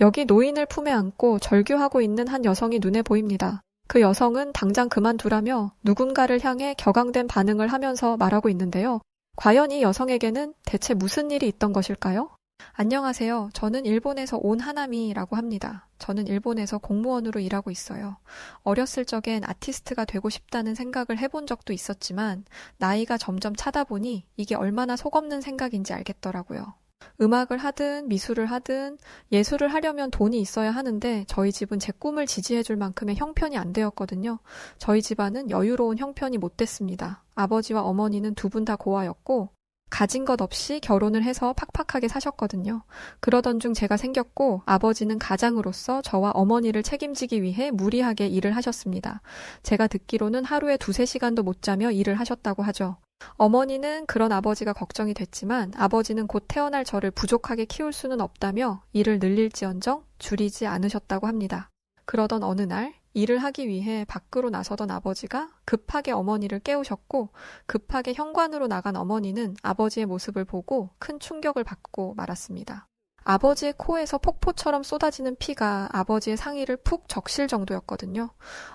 여기 노인을 품에 안고 절규하고 있는 한 여성이 눈에 보입니다. 그 여성은 당장 그만두라며 누군가를 향해 격앙된 반응을 하면서 말하고 있는데요. 과연 이 여성에게는 대체 무슨 일이 있던 것일까요? 안녕하세요. 저는 일본에서 온 하나미라고 합니다. 저는 일본에서 공무원으로 일하고 있어요. 어렸을 적엔 아티스트가 되고 싶다는 생각을 해본 적도 있었지만 나이가 점점 차다 보니 이게 얼마나 속없는 생각인지 알겠더라고요. 음악을 하든 미술을 하든 예술을 하려면 돈이 있어야 하는데 저희 집은 제 꿈을 지지해줄 만큼의 형편이 안 되었거든요. 저희 집안은 여유로운 형편이 못 됐습니다. 아버지와 어머니는 두 분 다 고아였고 가진 것 없이 결혼을 해서 팍팍하게 사셨거든요. 그러던 중 제가 생겼고 아버지는 가장으로서 저와 어머니를 책임지기 위해 무리하게 일을 하셨습니다. 제가 듣기로는 하루에 두세 시간도 못 자며 일을 하셨다고 하죠. 어머니는 그런 아버지가 걱정이 됐지만 아버지는 곧 태어날 저를 부족하게 키울 수는 없다며 일을 늘릴지언정 줄이지 않으셨다고 합니다. 그러던 어느 날 일을 하기 위해 밖으로 나서던 아버지가 급하게 어머니를 깨우셨고 급하게 현관으로 나간 어머니는 아버지의 모습을 보고 큰 충격을 받고 말았습니다. 아버지의 코에서 폭포처럼 쏟아지는 피가 아버지의 상의를 푹 적실 정도였거든요.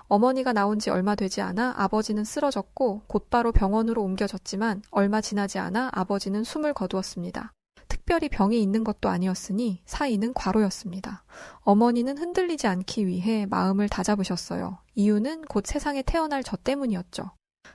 어머니가 나온 지 얼마 되지 않아 아버지는 쓰러졌고 곧바로 병원으로 옮겨졌지만 얼마 지나지 않아 아버지는 숨을 거두었습니다. 특별히 병이 있는 것도 아니었으니 사인은 과로였습니다. 어머니는 흔들리지 않기 위해 마음을 다잡으셨어요. 이유는 곧 세상에 태어날 저 때문이었죠.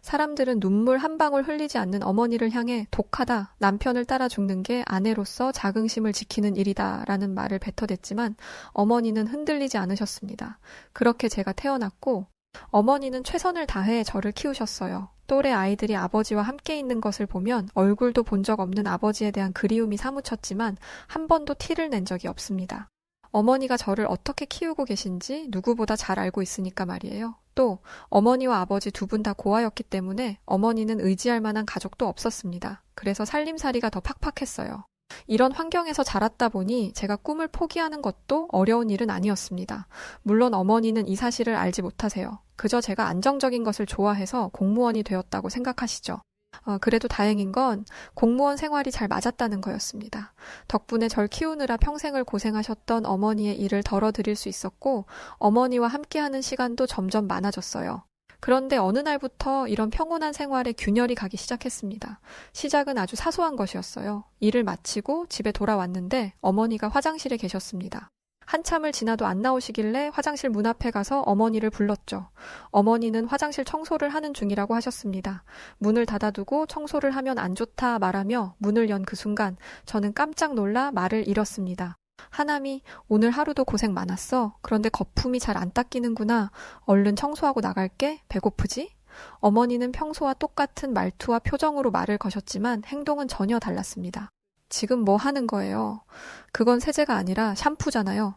사람들은 눈물 한 방울 흘리지 않는 어머니를 향해 독하다, 남편을 따라 죽는 게 아내로서 자긍심을 지키는 일이다 라는 말을 뱉어댔지만 어머니는 흔들리지 않으셨습니다. 그렇게 제가 태어났고 어머니는 최선을 다해 저를 키우셨어요. 또래 아이들이 아버지와 함께 있는 것을 보면 얼굴도 본 적 없는 아버지에 대한 그리움이 사무쳤지만 한 번도 티를 낸 적이 없습니다. 어머니가 저를 어떻게 키우고 계신지 누구보다 잘 알고 있으니까 말이에요. 또 어머니와 아버지 두 분 다 고아였기 때문에 어머니는 의지할 만한 가족도 없었습니다. 그래서 살림살이가 더 팍팍했어요. 이런 환경에서 자랐다 보니 제가 꿈을 포기하는 것도 어려운 일은 아니었습니다. 물론 어머니는 이 사실을 알지 못하세요. 그저 제가 안정적인 것을 좋아해서 공무원이 되었다고 생각하시죠. 어, 그래도 다행인 건 공무원 생활이 잘 맞았다는 거였습니다. 덕분에 절 키우느라 평생을 고생하셨던 어머니의 일을 덜어드릴 수 있었고, 어머니와 함께하는 시간도 점점 많아졌어요. 그런데 어느 날부터 이런 평온한 생활에 균열이 가기 시작했습니다. 시작은 아주 사소한 것이었어요. 일을 마치고 집에 돌아왔는데 어머니가 화장실에 계셨습니다. 한참을 지나도 안 나오시길래 화장실 문 앞에 가서 어머니를 불렀죠. 어머니는 화장실 청소를 하는 중이라고 하셨습니다. 문을 닫아두고 청소를 하면 안 좋다 말하며 문을 연 그 순간 저는 깜짝 놀라 말을 잃었습니다. 하남이 오늘 하루도 고생 많았어. 그런데 거품이 잘 안 닦이는구나. 얼른 청소하고 나갈게. 배고프지? 어머니는 평소와 똑같은 말투와 표정으로 말을 거셨지만 행동은 전혀 달랐습니다. 지금 뭐 하는 거예요? 그건 세제가 아니라 샴푸잖아요.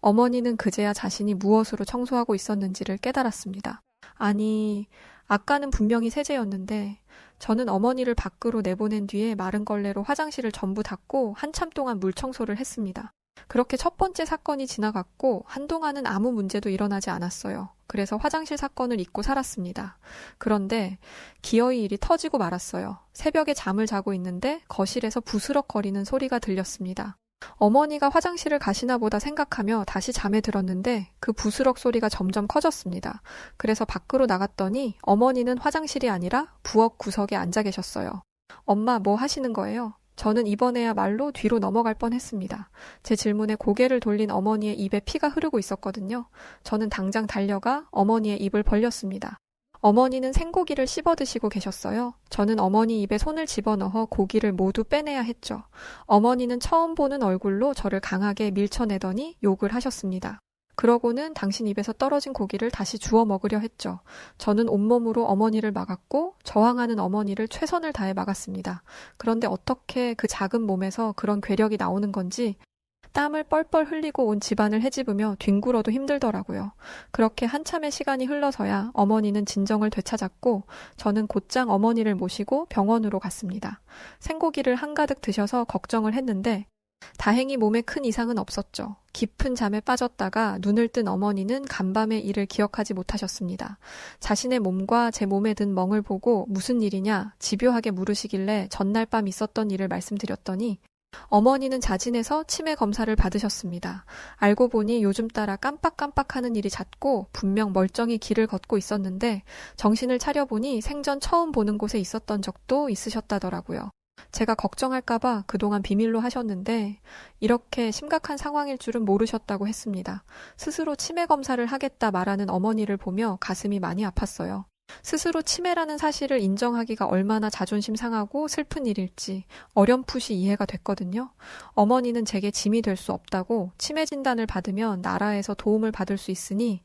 어머니는 그제야 자신이 무엇으로 청소하고 있었는지를 깨달았습니다. 아니, 아까는 분명히 세제였는데 저는 어머니를 밖으로 내보낸 뒤에 마른 걸레로 화장실을 전부 닦고 한참 동안 물 청소를 했습니다. 그렇게 첫 번째 사건이 지나갔고 한동안은 아무 문제도 일어나지 않았어요. 그래서 화장실 사건을 잊고 살았습니다. 그런데 기어이 일이 터지고 말았어요. 새벽에 잠을 자고 있는데 거실에서 부스럭거리는 소리가 들렸습니다. 어머니가 화장실을 가시나 보다 생각하며 다시 잠에 들었는데 그 부스럭 소리가 점점 커졌습니다. 그래서 밖으로 나갔더니 어머니는 화장실이 아니라 부엌 구석에 앉아 계셨어요. 엄마 뭐 하시는 거예요? 저는 이번에야말로 뒤로 넘어갈 뻔 했습니다. 제 질문에 고개를 돌린 어머니의 입에 피가 흐르고 있었거든요. 저는 당장 달려가 어머니의 입을 벌렸습니다. 어머니는 생고기를 씹어 드시고 계셨어요. 저는 어머니 입에 손을 집어넣어 고기를 모두 빼내야 했죠. 어머니는 처음 보는 얼굴로 저를 강하게 밀쳐내더니 욕을 하셨습니다. 그러고는 당신 입에서 떨어진 고기를 다시 주워 먹으려 했죠. 저는 온몸으로 어머니를 막았고 저항하는 어머니를 최선을 다해 막았습니다. 그런데 어떻게 그 작은 몸에서 그런 괴력이 나오는 건지 땀을 뻘뻘 흘리고 온 집안을 헤집으며 뒹굴어도 힘들더라고요. 그렇게 한참의 시간이 흘러서야 어머니는 진정을 되찾았고 저는 곧장 어머니를 모시고 병원으로 갔습니다. 생고기를 한가득 드셔서 걱정을 했는데 다행히 몸에 큰 이상은 없었죠. 깊은 잠에 빠졌다가 눈을 뜬 어머니는 간밤의 일을 기억하지 못하셨습니다. 자신의 몸과 제 몸에 든 멍을 보고 무슨 일이냐 집요하게 물으시길래 전날 밤 있었던 일을 말씀드렸더니 어머니는 자진해서 치매 검사를 받으셨습니다. 알고 보니 요즘 따라 깜빡깜빡 하는 일이 잦고 분명 멀쩡히 길을 걷고 있었는데 정신을 차려보니 생전 처음 보는 곳에 있었던 적도 있으셨다더라고요. 제가 걱정할까봐 그동안 비밀로 하셨는데 이렇게 심각한 상황일 줄은 모르셨다고 했습니다. 스스로 치매 검사를 하겠다 말하는 어머니를 보며 가슴이 많이 아팠어요. 스스로 치매라는 사실을 인정하기가 얼마나 자존심 상하고 슬픈 일일지 어렴풋이 이해가 됐거든요. 어머니는 제게 짐이 될 수 없다고 치매 진단을 받으면 나라에서 도움을 받을 수 있으니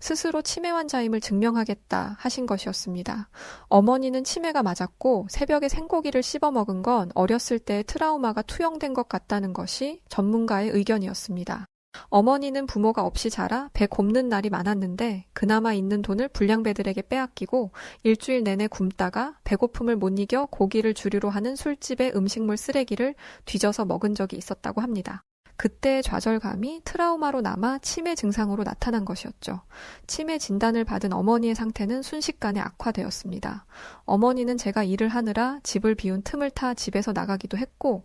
스스로 치매 환자임을 증명하겠다 하신 것이었습니다. 어머니는 치매가 맞았고 새벽에 생고기를 씹어 먹은 건 어렸을 때의 트라우마가 투영된 것 같다는 것이 전문가의 의견이었습니다. 어머니는 부모가 없이 자라 배 곱는 날이 많았는데 그나마 있는 돈을 불량배들에게 빼앗기고 일주일 내내 굶다가 배고픔을 못 이겨 고기를 주류로 하는 술집의 음식물 쓰레기를 뒤져서 먹은 적이 있었다고 합니다. 그때의 좌절감이 트라우마로 남아 치매 증상으로 나타난 것이었죠. 치매 진단을 받은 어머니의 상태는 순식간에 악화되었습니다. 어머니는 제가 일을 하느라 집을 비운 틈을 타 집에서 나가기도 했고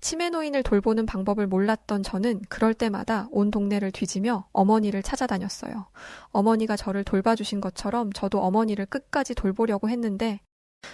치매 노인을 돌보는 방법을 몰랐던 저는 그럴 때마다 온 동네를 뒤지며 어머니를 찾아다녔어요. 어머니가 저를 돌봐주신 것처럼 저도 어머니를 끝까지 돌보려고 했는데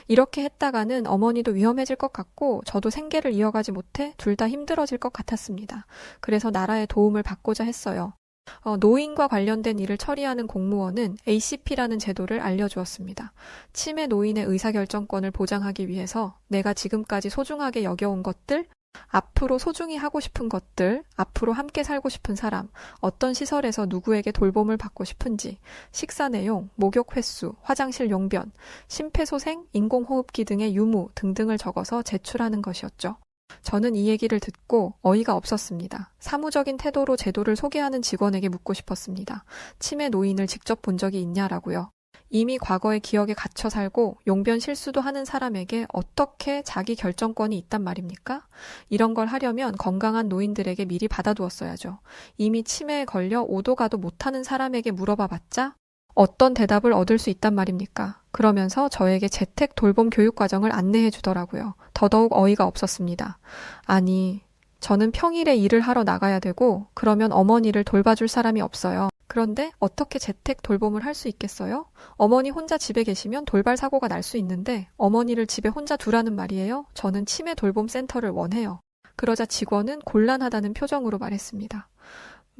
이렇게 했다가는 어머니도 위험해질 것 같고 저도 생계를 이어가지 못해 둘 다 힘들어질 것 같았습니다. 그래서 나라의 도움을 받고자 했어요. 어, 노인과 관련된 일을 처리하는 공무원은 ACP라는 제도를 알려주었습니다. 치매 노인의 의사결정권을 보장하기 위해서 내가 지금까지 소중하게 여겨온 것들, 앞으로 소중히 하고 싶은 것들, 앞으로 함께 살고 싶은 사람, 어떤 시설에서 누구에게 돌봄을 받고 싶은지, 식사 내용, 목욕 횟수, 화장실 용변, 심폐소생, 인공호흡기 등의 유무 등등을 적어서 제출하는 것이었죠. 저는 이 얘기를 듣고 어이가 없었습니다. 사무적인 태도로 제도를 소개하는 직원에게 묻고 싶었습니다. 치매 노인을 직접 본 적이 있냐라고요. 이미 과거의 기억에 갇혀 살고 용변 실수도 하는 사람에게 어떻게 자기 결정권이 있단 말입니까? 이런 걸 하려면 건강한 노인들에게 미리 받아두었어야죠. 이미 치매에 걸려 오도 가도 못하는 사람에게 물어봐 봤자 어떤 대답을 얻을 수 있단 말입니까? 그러면서 저에게 재택 돌봄 교육 과정을 안내해 주더라고요. 더더욱 어이가 없었습니다. 아니, 저는 평일에 일을 하러 나가야 되고, 그러면 어머니를 돌봐줄 사람이 없어요. 그런데 어떻게 재택 돌봄을 할 수 있겠어요? 어머니 혼자 집에 계시면 돌발 사고가 날 수 있는데, 어머니를 집에 혼자 두라는 말이에요? 저는 치매 돌봄 센터를 원해요. 그러자 직원은 곤란하다는 표정으로 말했습니다.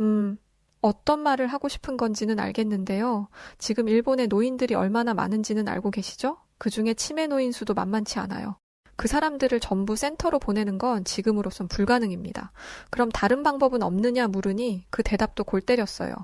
음, 어떤 말을 하고 싶은 건지는 알겠는데요. 지금 일본의 노인들이 얼마나 많은지는 알고 계시죠? 그 중에 치매 노인 수도 만만치 않아요. 그 사람들을 전부 센터로 보내는 건 지금으로선 불가능입니다. 그럼 다른 방법은 없느냐 물으니 그 대답도 골 때렸어요.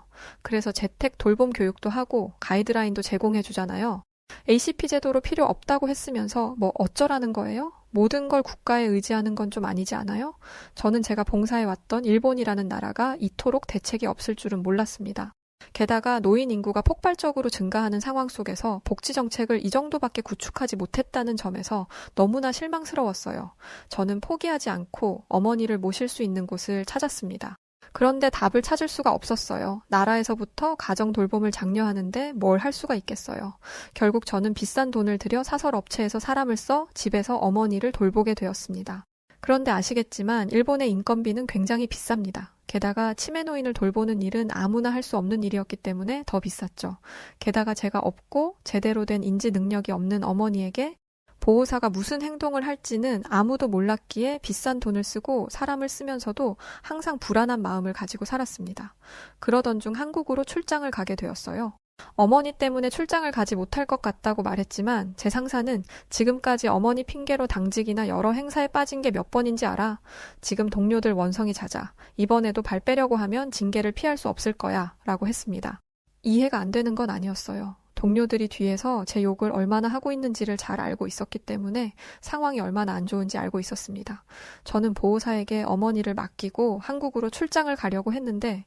그래서 재택 돌봄 교육도 하고 가이드라인도 제공해 주잖아요. ACP 제도로 필요 없다고 했으면서 뭐 어쩌라는 거예요? 모든 걸 국가에 의지하는 건 좀 아니지 않아요? 저는 제가 봉사해 왔던 일본이라는 나라가 이토록 대책이 없을 줄은 몰랐습니다. 게다가 노인 인구가 폭발적으로 증가하는 상황 속에서 복지 정책을 이 정도밖에 구축하지 못했다는 점에서 너무나 실망스러웠어요. 저는 포기하지 않고 어머니를 모실 수 있는 곳을 찾았습니다. 그런데 답을 찾을 수가 없었어요. 나라에서부터 가정 돌봄을 장려하는데 뭘 할 수가 있겠어요. 결국 저는 비싼 돈을 들여 사설 업체에서 사람을 써 집에서 어머니를 돌보게 되었습니다. 그런데 아시겠지만 일본의 인건비는 굉장히 비쌉니다. 게다가 치매 노인을 돌보는 일은 아무나 할 수 없는 일이었기 때문에 더 비쌌죠. 게다가 제가 없고 제대로 된 인지 능력이 없는 어머니에게 보호사가 무슨 행동을 할지는 아무도 몰랐기에 비싼 돈을 쓰고 사람을 쓰면서도 항상 불안한 마음을 가지고 살았습니다. 그러던 중 한국으로 출장을 가게 되었어요. 어머니 때문에 출장을 가지 못할 것 같다고 말했지만 제 상사는 지금까지 어머니 핑계로 당직이나 여러 행사에 빠진 게 몇 번인지 알아. 지금 동료들 원성이 잦아. 이번에도 발 빼려고 하면 징계를 피할 수 없을 거야. 라고 했습니다. 이해가 안 되는 건 아니었어요. 동료들이 뒤에서 제 욕을 얼마나 하고 있는지를 잘 알고 있었기 때문에 상황이 얼마나 안 좋은지 알고 있었습니다. 저는 보호사에게 어머니를 맡기고 한국으로 출장을 가려고 했는데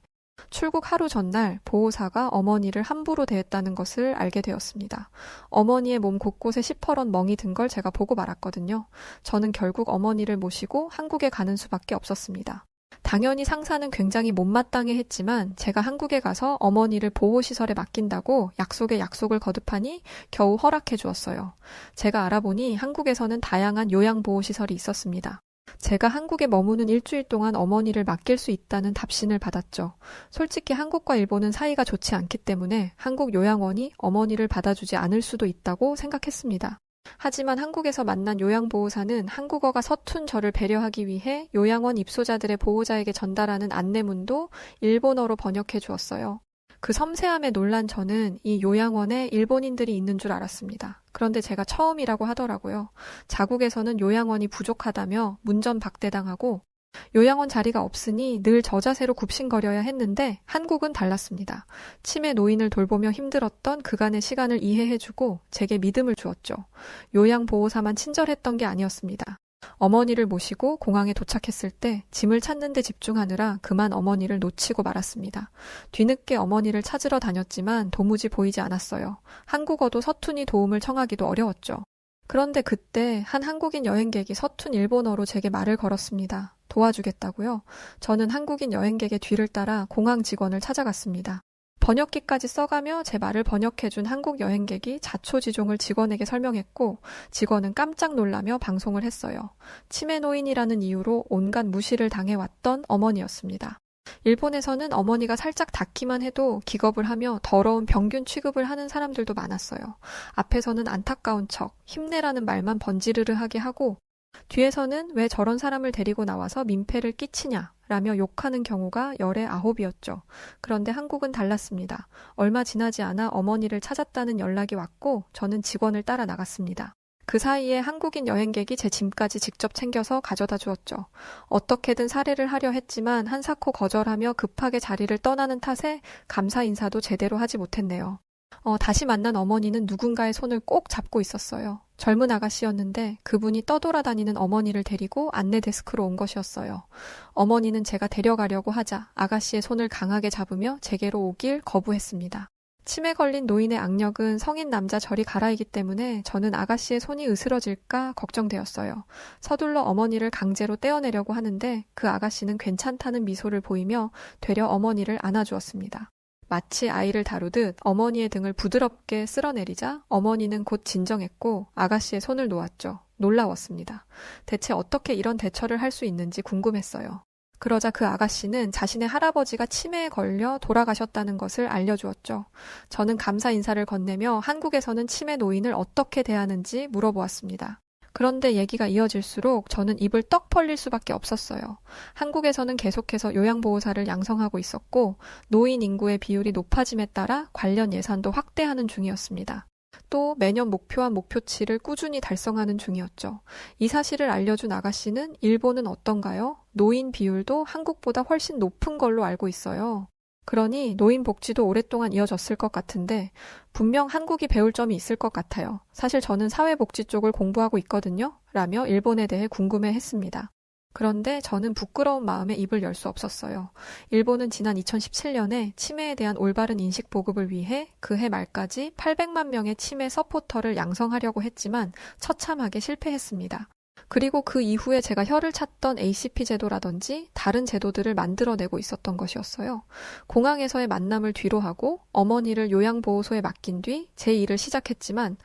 출국 하루 전날 보호사가 어머니를 함부로 대했다는 것을 알게 되었습니다. 어머니의 몸 곳곳에 시퍼런 멍이 든 걸 제가 보고 말았거든요. 저는 결국 어머니를 모시고 한국에 가는 수밖에 없었습니다. 당연히 상사는 굉장히 못마땅해 했지만 제가 한국에 가서 어머니를 보호시설에 맡긴다고 약속에 약속을 거듭하니 겨우 허락해 주었어요. 제가 알아보니 한국에서는 다양한 요양보호시설이 있었습니다. 제가 한국에 머무는 일주일 동안 어머니를 맡길 수 있다는 답신을 받았죠. 솔직히 한국과 일본은 사이가 좋지 않기 때문에 한국 요양원이 어머니를 받아주지 않을 수도 있다고 생각했습니다. 하지만 한국에서 만난 요양보호사는 한국어가 서툰 저를 배려하기 위해 요양원 입소자들의 보호자에게 전달하는 안내문도 일본어로 번역해 주었어요. 그 섬세함에 놀란 저는 이 요양원에 일본인들이 있는 줄 알았습니다. 그런데 제가 처음이라고 하더라고요. 자국에서는 요양원이 부족하다며 문전 박대당하고 요양원 자리가 없으니 늘 저 자세로 굽신거려야 했는데 한국은 달랐습니다. 치매 노인을 돌보며 힘들었던 그간의 시간을 이해해주고 제게 믿음을 주었죠. 요양보호사만 친절했던 게 아니었습니다. 어머니를 모시고 공항에 도착했을 때 짐을 찾는 데 집중하느라 그만 어머니를 놓치고 말았습니다. 뒤늦게 어머니를 찾으러 다녔지만 도무지 보이지 않았어요. 한국어도 서툰이 도움을 청하기도 어려웠죠. 그런데 그때 한 한국인 여행객이 서툰 일본어로 제게 말을 걸었습니다. 도와주겠다고요? 저는 한국인 여행객의 뒤를 따라 공항 직원을 찾아갔습니다. 번역기까지 써가며 제 말을 번역해준 한국 여행객이 자초지종을 직원에게 설명했고 직원은 깜짝 놀라며 방송을 했어요. 치매 노인이라는 이유로 온갖 무시를 당해왔던 어머니였습니다. 일본에서는 어머니가 살짝 닿기만 해도 기겁을 하며 더러운 병균 취급을 하는 사람들도 많았어요. 앞에서는 안타까운 척, 힘내라는 말만 번지르르 하게 하고 뒤에서는 왜 저런 사람을 데리고 나와서 민폐를 끼치냐 라며 욕하는 경우가 열의 아홉이었죠. 그런데 한국은 달랐습니다. 얼마 지나지 않아 어머니를 찾았다는 연락이 왔고 저는 직원을 따라 나갔습니다. 그 사이에 한국인 여행객이 제 짐까지 직접 챙겨서 가져다 주었죠. 어떻게든 살해를 하려 했지만 한사코 거절하며 급하게 자리를 떠나는 탓에 감사 인사도 제대로 하지 못했네요. 어, 다시 만난 어머니는 누군가의 손을 꼭 잡고 있었어요. 젊은 아가씨였는데 그분이 떠돌아다니는 어머니를 데리고 안내 데스크로 온 것이었어요. 어머니는 제가 데려가려고 하자 아가씨의 손을 강하게 잡으며 제게로 오길 거부했습니다. 치매 걸린 노인의 악력은 성인 남자 저리 가라이기 때문에 저는 아가씨의 손이 으스러질까 걱정되었어요. 서둘러 어머니를 강제로 떼어내려고 하는데 그 아가씨는 괜찮다는 미소를 보이며 되려 어머니를 안아주었습니다. 마치 아이를 다루듯 어머니의 등을 부드럽게 쓸어내리자 어머니는 곧 진정했고 아가씨의 손을 놓았죠. 놀라웠습니다. 대체 어떻게 이런 대처를 할 수 있는지 궁금했어요. 그러자 그 아가씨는 자신의 할아버지가 치매에 걸려 돌아가셨다는 것을 알려주었죠. 저는 감사 인사를 건네며 한국에서는 치매 노인을 어떻게 대하는지 물어보았습니다. 그런데 얘기가 이어질수록 저는 입을 떡 벌릴 수밖에 없었어요. 한국에서는 계속해서 요양보호사를 양성하고 있었고 노인 인구의 비율이 높아짐에 따라 관련 예산도 확대하는 중이었습니다. 또 매년 목표한 목표치를 꾸준히 달성하는 중이었죠. 이 사실을 알려준 아가씨는 일본은 어떤가요? 노인 비율도 한국보다 훨씬 높은 걸로 알고 있어요. 그러니 노인 복지도 오랫동안 이어졌을 것 같은데 분명 한국이 배울 점이 있을 것 같아요. 사실 저는 사회복지 쪽을 공부하고 있거든요. 라며 일본에 대해 궁금해 했습니다. 그런데 저는 부끄러운 마음에 입을 열 수 없었어요. 일본은 지난 2017년에 치매에 대한 올바른 인식 보급을 위해 그해 말까지 800만 명의 치매 서포터를 양성하려고 했지만 처참하게 실패했습니다. 그리고 그 이후에 제가 혀를 찾던 ACP 제도라든지 다른 제도들을 만들어내고 있었던 것이었어요. 공항에서의 만남을 뒤로 하고 어머니를 요양보호소에 맡긴 뒤 제 일을 시작했지만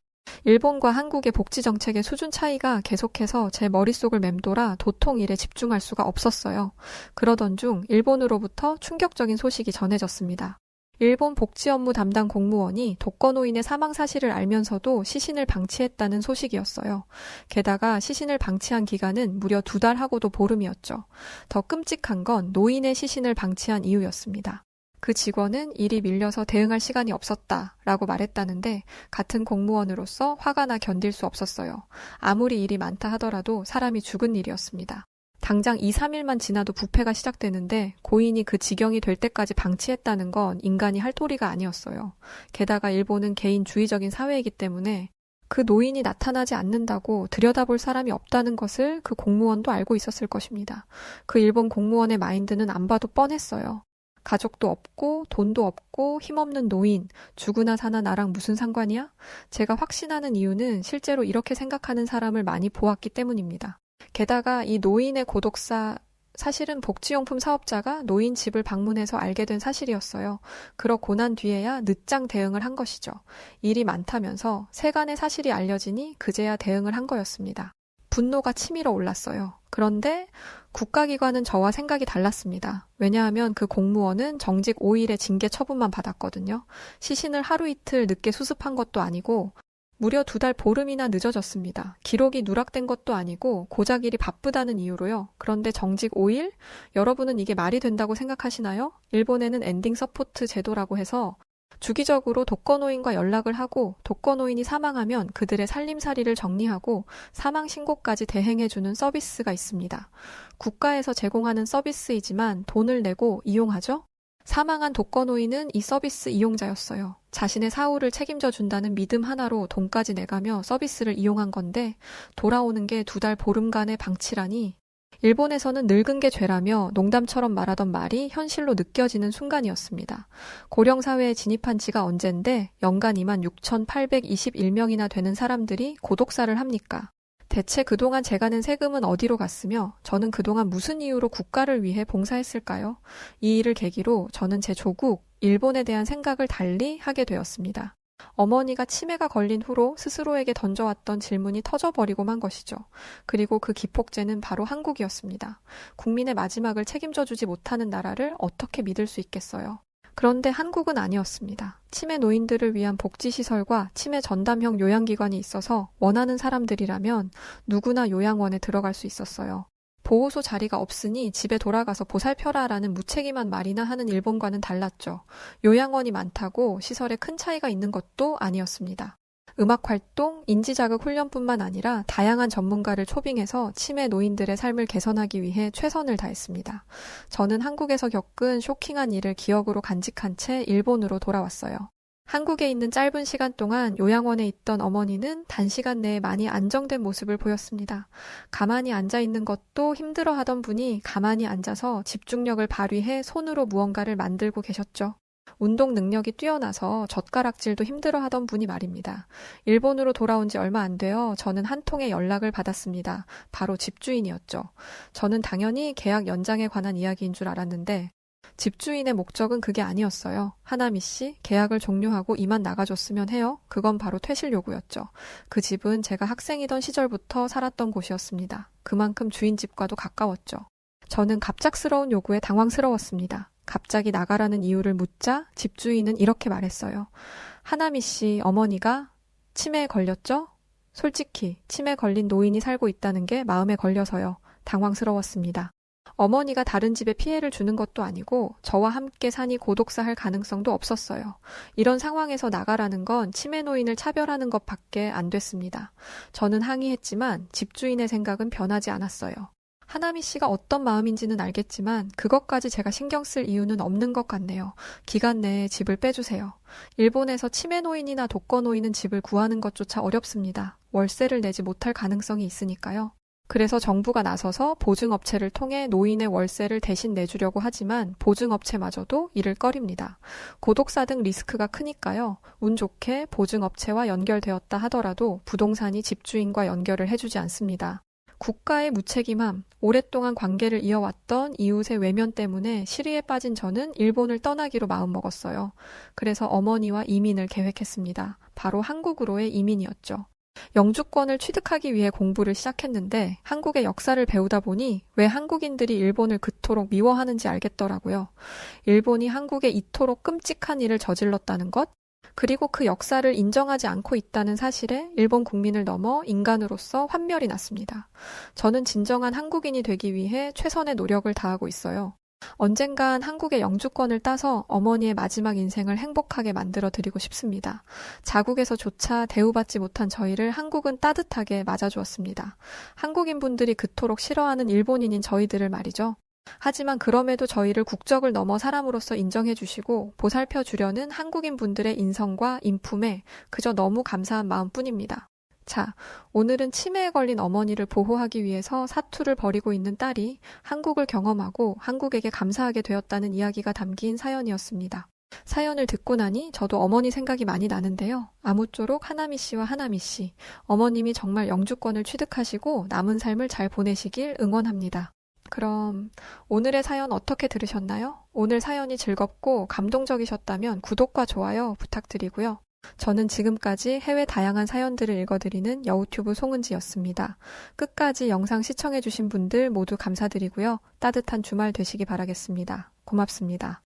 일본과 한국의 복지 정책의 수준 차이가 계속해서 제 머릿속을 맴돌아 도통 일에 집중할 수가 없었어요. 그러던 중 일본으로부터 충격적인 소식이 전해졌습니다. 일본 복지 업무 담당 공무원이 독거노인의 사망 사실을 알면서도 시신을 방치했다는 소식이었어요. 게다가 시신을 방치한 기간은 무려 두 달하고도 보름이었죠. 더 끔찍한 건 노인의 시신을 방치한 이유였습니다. 그 직원은 일이 밀려서 대응할 시간이 없었다 라고 말했다는데 같은 공무원으로서 화가 나 견딜 수 없었어요. 아무리 일이 많다 하더라도 사람이 죽은 일이었습니다. 당장 2, 3일만 지나도 부패가 시작되는데 고인이 그 지경이 될 때까지 방치했다는 건 인간이 할 도리가 아니었어요. 게다가 일본은 개인주의적인 사회이기 때문에 그 노인이 나타나지 않는다고 들여다볼 사람이 없다는 것을 그 공무원도 알고 있었을 것입니다. 그 일본 공무원의 마인드는 안 봐도 뻔했어요. 가족도 없고 돈도 없고 힘없는 노인, 죽으나 사나 나랑 무슨 상관이야? 제가 확신하는 이유는 실제로 이렇게 생각하는 사람을 많이 보았기 때문입니다. 게다가 이 노인의 고독사 사실은 복지용품 사업자가 노인 집을 방문해서 알게 된 사실이었어요. 그렇고 난 뒤에야 늦장 대응을 한 것이죠. 일이 많다면서 세간의 사실이 알려지니 그제야 대응을 한 거였습니다. 분노가 치밀어 올랐어요. 그런데 국가기관은 저와 생각이 달랐습니다. 왜냐하면 그 공무원은 정직 5일의 징계 처분만 받았거든요. 시신을 하루 이틀 늦게 수습한 것도 아니고 무려 두 달 보름이나 늦어졌습니다. 기록이 누락된 것도 아니고 고작 일이 바쁘다는 이유로요. 그런데 정직 5일? 여러분은 이게 말이 된다고 생각하시나요? 일본에는 엔딩 서포트 제도라고 해서 주기적으로 독거노인과 연락을 하고 독거노인이 사망하면 그들의 살림살이를 정리하고 사망 신고까지 대행해주는 서비스가 있습니다. 국가에서 제공하는 서비스이지만 돈을 내고 이용하죠? 사망한 독거노인은 이 서비스 이용자였어요. 자신의 사후를 책임져 준다는 믿음 하나로 돈까지 내가며 서비스를 이용한 건데 돌아오는 게 두 달 보름간의 방치라니 일본에서는 늙은 게 죄라며 농담처럼 말하던 말이 현실로 느껴지는 순간이었습니다. 고령 사회에 진입한 지가 언젠데 연간 2만 6,821명이나 되는 사람들이 고독사를 합니까? 대체 그동안 제가 낸 세금은 어디로 갔으며 저는 그동안 무슨 이유로 국가를 위해 봉사했을까요? 이 일을 계기로 저는 제 조국, 일본에 대한 생각을 달리 하게 되었습니다. 어머니가 치매가 걸린 후로 스스로에게 던져왔던 질문이 터져버리고만 것이죠. 그리고 그 기폭제는 바로 한국이었습니다. 국민의 마지막을 책임져 주지 못하는 나라를 어떻게 믿을 수 있겠어요? 그런데 한국은 아니었습니다. 치매 노인들을 위한 복지시설과 치매 전담형 요양기관이 있어서 원하는 사람들이라면 누구나 요양원에 들어갈 수 있었어요. 보호소 자리가 없으니 집에 돌아가서 보살펴라라는 무책임한 말이나 하는 일본과는 달랐죠. 요양원이 많다고 시설에 큰 차이가 있는 것도 아니었습니다. 음악 활동, 인지 자극 훈련뿐만 아니라 다양한 전문가를 초빙해서 치매 노인들의 삶을 개선하기 위해 최선을 다했습니다. 저는 한국에서 겪은 쇼킹한 일을 기억으로 간직한 채 일본으로 돌아왔어요. 한국에 있는 짧은 시간 동안 요양원에 있던 어머니는 단시간 내에 많이 안정된 모습을 보였습니다. 가만히 앉아 있는 것도 힘들어 하던 분이 가만히 앉아서 집중력을 발휘해 손으로 무언가를 만들고 계셨죠. 운동 능력이 뛰어나서 젓가락질도 힘들어 하던 분이 말입니다. 일본으로 돌아온 지 얼마 안 되어 저는 한 통의 연락을 받았습니다. 바로 집주인이었죠. 저는 당연히 계약 연장에 관한 이야기인 줄 알았는데 집주인의 목적은 그게 아니었어요. 하나미 씨, 계약을 종료하고 이만 나가줬으면 해요. 그건 바로 퇴실 요구였죠. 그 집은 제가 학생이던 시절부터 살았던 곳이었습니다. 그만큼 주인 집과도 가까웠죠. 저는 갑작스러운 요구에 당황스러웠습니다. 갑자기 나가라는 이유를 묻자 집주인은 이렇게 말했어요. 하나미 씨 어머니가 치매에 걸렸죠? 솔직히 치매 걸린 노인이 살고 있다는 게 마음에 걸려서요. 당황스러웠습니다. 어머니가 다른 집에 피해를 주는 것도 아니고 저와 함께 사니 고독사 할 가능성도 없었어요. 이런 상황에서 나가라는 건 치매 노인을 차별하는 것밖에 안 됐습니다. 저는 항의했지만 집주인의 생각은 변하지 않았어요. 하나미 씨가 어떤 마음인지는 알겠지만 그것까지 제가 신경 쓸 이유는 없는 것 같네요. 기간 내에 집을 빼주세요. 일본에서 치매 노인이나 독거 노인은 집을 구하는 것조차 어렵습니다. 월세를 내지 못할 가능성이 있으니까요. 그래서 정부가 나서서 보증업체를 통해 노인의 월세를 대신 내주려고 하지만 보증업체마저도 이를 꺼립니다. 고독사 등 리스크가 크니까요. 운 좋게 보증업체와 연결되었다 하더라도 부동산이 집주인과 연결을 해주지 않습니다. 국가의 무책임함, 오랫동안 관계를 이어왔던 이웃의 외면 때문에 시리에 빠진 저는 일본을 떠나기로 마음먹었어요. 그래서 어머니와 이민을 계획했습니다. 바로 한국으로의 이민이었죠. 영주권을 취득하기 위해 공부를 시작했는데 한국의 역사를 배우다 보니 왜 한국인들이 일본을 그토록 미워하는지 알겠더라고요. 일본이 한국에 이토록 끔찍한 일을 저질렀다는 것, 그리고 그 역사를 인정하지 않고 있다는 사실에 일본 국민을 넘어 인간으로서 환멸이 났습니다. 저는 진정한 한국인이 되기 위해 최선의 노력을 다하고 있어요. 언젠간 한국의 영주권을 따서 어머니의 마지막 인생을 행복하게 만들어 드리고 싶습니다. 자국에서조차 대우받지 못한 저희를 한국은 따뜻하게 맞아주었습니다. 한국인 분들이 그토록 싫어하는 일본인인 저희들을 말이죠. 하지만 그럼에도 저희를 국적을 넘어 사람으로서 인정해 주시고 보살펴 주려는 한국인 분들의 인성과 인품에 그저 너무 감사한 마음뿐입니다. 자, 오늘은 치매에 걸린 어머니를 보호하기 위해서 사투를 벌이고 있는 딸이 한국을 경험하고 한국에게 감사하게 되었다는 이야기가 담긴 사연이었습니다. 사연을 듣고 나니 저도 어머니 생각이 많이 나는데요. 아무쪼록 하나미 씨와 하나미 씨, 어머님이 정말 영주권을 취득하시고 남은 삶을 잘 보내시길 응원합니다. 그럼 오늘의 사연 어떻게 들으셨나요? 오늘 사연이 즐겁고 감동적이셨다면 구독과 좋아요 부탁드리고요. 저는 지금까지 해외 다양한 사연들을 읽어드리는 여우튜브 송은지였습니다. 끝까지 영상 시청해주신 분들 모두 감사드리고요. 따뜻한 주말 되시기 바라겠습니다. 고맙습니다.